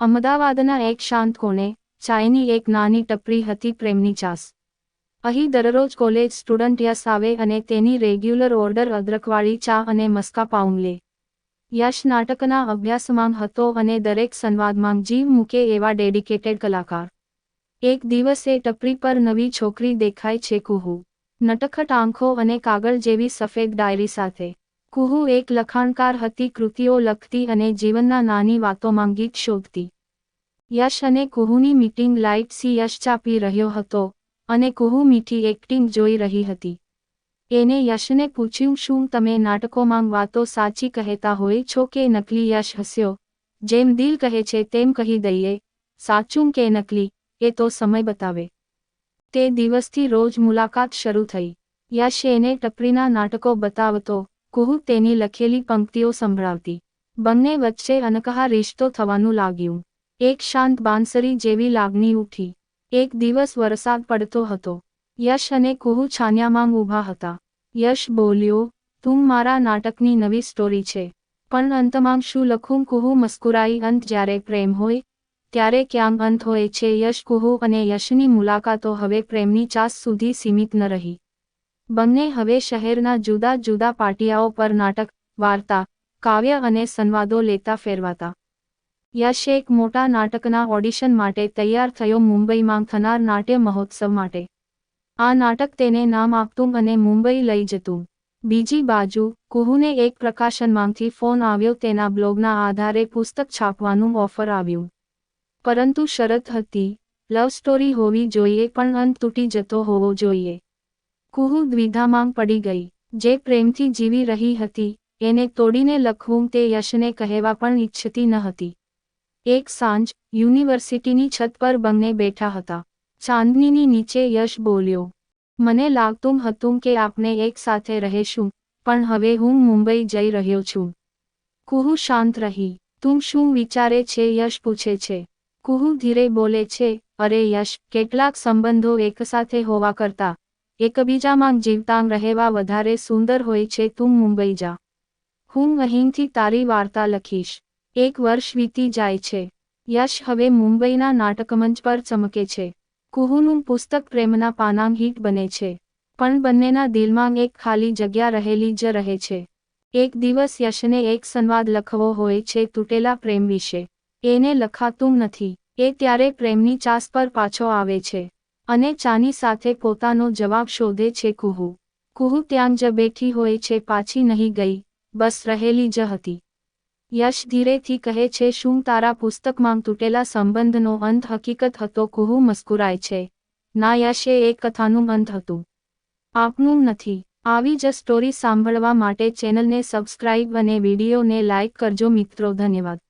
અમદાવાદના એક શાંત કોણે ચાયની એક નાની ટપરી હતી પ્રેમની ચાસ. અહીં દરરોજ કોલેજ સ્ટુડન્ટ યશ આવે અને તેની રેગ્યુલર ઓર્ડર અદરકવાળી ચા અને મસ્કા પાઉં લે. યશ નાટકના અભ્યાસમાં હતો અને દરેક સંવાદમાં જીવ મૂકે એવા ડેડિકેટેડ કલાકાર. એક દિવસે ટપરી પર નવી છોકરી દેખાય છે કુહુ. નટખટ આંખો અને કાગળ જેવી સફેદ ડાયરી સાથે કુહુ એક લખાણકાર હતી, કૃતિઓ લખતી અને જીવનના નાની વાતોમાં ગીત શોધતી. યશ અને કુહુની મીટિંગ લાઇટ સી યશ ચાપી રહ્યો હતો અને કુહુ મીઠી એક્ટિંગ જોઈ રહી હતી. એને યશને પૂછ્યું, શું તમે નાટકોમાં વાતો સાચી કહેતા હોય છો કે નકલી યશ હસ્યો? જેમ દિલ કહે છે તેમ કહી દઈએ. સાચું કે નકલી? એ તો સમય બતાવે. તે દિવસથી રોજ મુલાકાત શરૂ થઈ. યશ એને ટપરીના નાટકો બતાવતો કુહુ તેની લખેલી પંક્તિઓ સંભળાવતી. બંને વચ્ચે અનકહા રિશ્તો થવાનું લાગ્યું. એક શાંત બાંસરી જેવી લાગણી ઉઠી. એક દિવસ વરસાદ પડતો હતો. યશ અને કુહુ છાન્યામાં ઊભા હતા. યશ બોલ્યો, તું મારા નાટકની નવી સ્ટોરી છે. પણ અંતમાં શું લખું કુહુ મસ્કુરાઈ અંત જ્યારે પ્રેમ હોય, ત્યારે ક્યાંક અંત હોય છે? યશ, કુહુ અને યશની મુલાકાતો હવે પ્રેમની ચાસ સુધી સીમિત ન રહી. બંને હવે શહેરના જુદા જુદા પાટિયાઓ પર નાટક, વાર્તા, કાવ્ય અને સંવાદો લેતા ફેરવાતા. યશ એક મોટા નાટકના ઓડિશન માટે તૈયાર થયો મુંબઈમાં થનાર નાટ્ય મહોત્સવ માટે. આ નાટક તેને નામ આપતું અને મુંબઈ લઈ જતું. બીજી બાજુ, કુહુને એક પ્રકાશનમાંથી ફોન આવ્યો તેના બ્લોગના આધારે પુસ્તક છાપવાનું ઓફર આવ્યું. પરંતુ શરત હતી, લવ સ્ટોરી હોવી જોઈએ પણ અંત તૂટી જતો હોવો જોઈએ. કુહુ દ્વિધામાં પડી ગઈ. જે પ્રેમથી જીવી રહી હતી, એને તોડીને લખવું તે યશને કહેવા પણ ઈચ્છતી ન હતી. એક સાંજ, યુનિવર્સિટીની છત પર બંને બેઠા હતા. ચાંદનીની નીચે યશ બોલ્યો, મને લાગતું હતું કે આપણે એક સાથે રહેશું, પણ હવે હું મુંબઈ જઈ રહ્યો છું. કુહુ શાંત રહી. તું શું વિચારે છે? યશ પૂછે છે. કુહુ ધીરે બોલે છે, અરે યશ, કેટલાક સંબંધો એકસાથે હોવા કરતા એકબીજામાં જીવતાંગ રહેવા વધારે સુંદર હોય છે, તું મુંબઈ જા. હું અહીંથી તારી વાર્તા લખીશ. એક વર્ષ વીતી જાય છે. યશ હવે મુંબઈના નાટકમંચ પર ચમકે છે. કુહુનું પુસ્તક પ્રેમના પાનામ હિટ બને છે. પણ બંનેના દિલમાં એક ખાલી જગ્યા રહેલી જ રહે છે. એક દિવસ યશને એક સંવાદ લખવો હોય છે, તૂટેલા પ્રેમ વિશે. એને લખાતું નથી. એ ત્યારે પ્રેમની ચાસ પર પાછો આવે છે. અને ચાની સાથે પોતાનો જવાબ શોધે છે કુહુ. કુહુ ત્યાં જ બેઠી હોય છે, પાછી નહીં ગઈ, બસ રહેલી જ હતી. યશ ધીરેથી કહે છે, શું તારા પુસ્તકમાં તૂટેલા સંબંધનો અંત હકીકત હતો? કુહુ મસ્કુરાય છે. ના યશે, એ કથાનું અંત હતું. આપનું નથી. આવી જ સ્ટોરી સાંભળવા માટે ચેનલને સબસ્ક્રાઇબ અને વિડીયોને લાઇક કરજો મિત્રો. ધન્યવાદ.